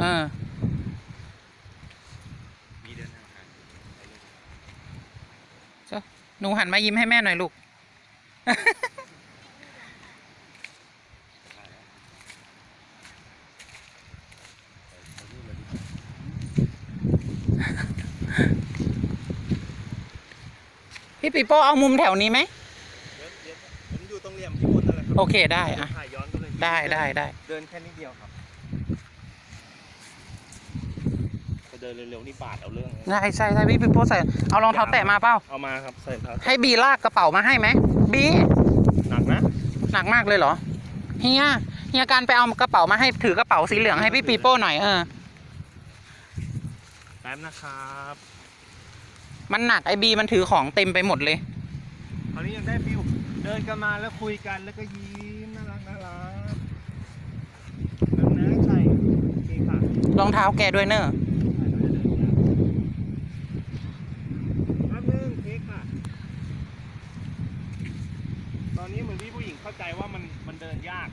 เออมีเดินทางผ่านไปเลยหนูหันมายิ้มให้แม่หน่อยลูกได้แล้วไปนู่นเลยดิพี่ปีโป้เอามุมแถวนี้ไหม เดี๋ยวเดี๋ยวผมอยู่ตรงเหลี่ยมพี่มดนั่นแหละครับโอเคได้อะถ่ายย้อนก็เลยได้ได้ได้ เดินแค่นิดเดียวครับจะ เดินเร็วๆนี่บาดเอาเรื่องนะได้ใช่ใช่พี่ปีโป้ใส่เอารองเท้าแตะมาเปล่าเอามาครับใส่เท้าให้บีลากกระเป๋ามาให้ไหมบีหนักนะหนักมากเลยเหรอเฮียเฮียการไปเอากระเป๋ามาให้ถือกระเป๋าสีเหลืองให้พี่ปีโป้หน่อยเออแป๊บนะครับมันหนักไอ้บีมันถือของเต็มไปหมดเลยคราวนี้ยังได้ฟิวเดินกันมาแล้วคุยกันแล้วก็ยิ้มน่ารักน่ารักแบบนั้นใช่โอเคค่ะรองเท้าแกด้วยเนอะไตอนนี้เหมือนพี่ผู้หญิงเข้าใจว่ามันมันเดินยาก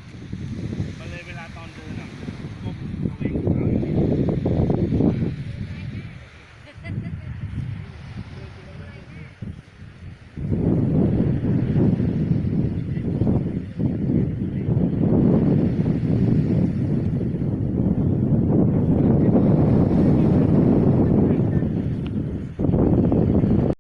มันเลยเวลาตอนเดินอะ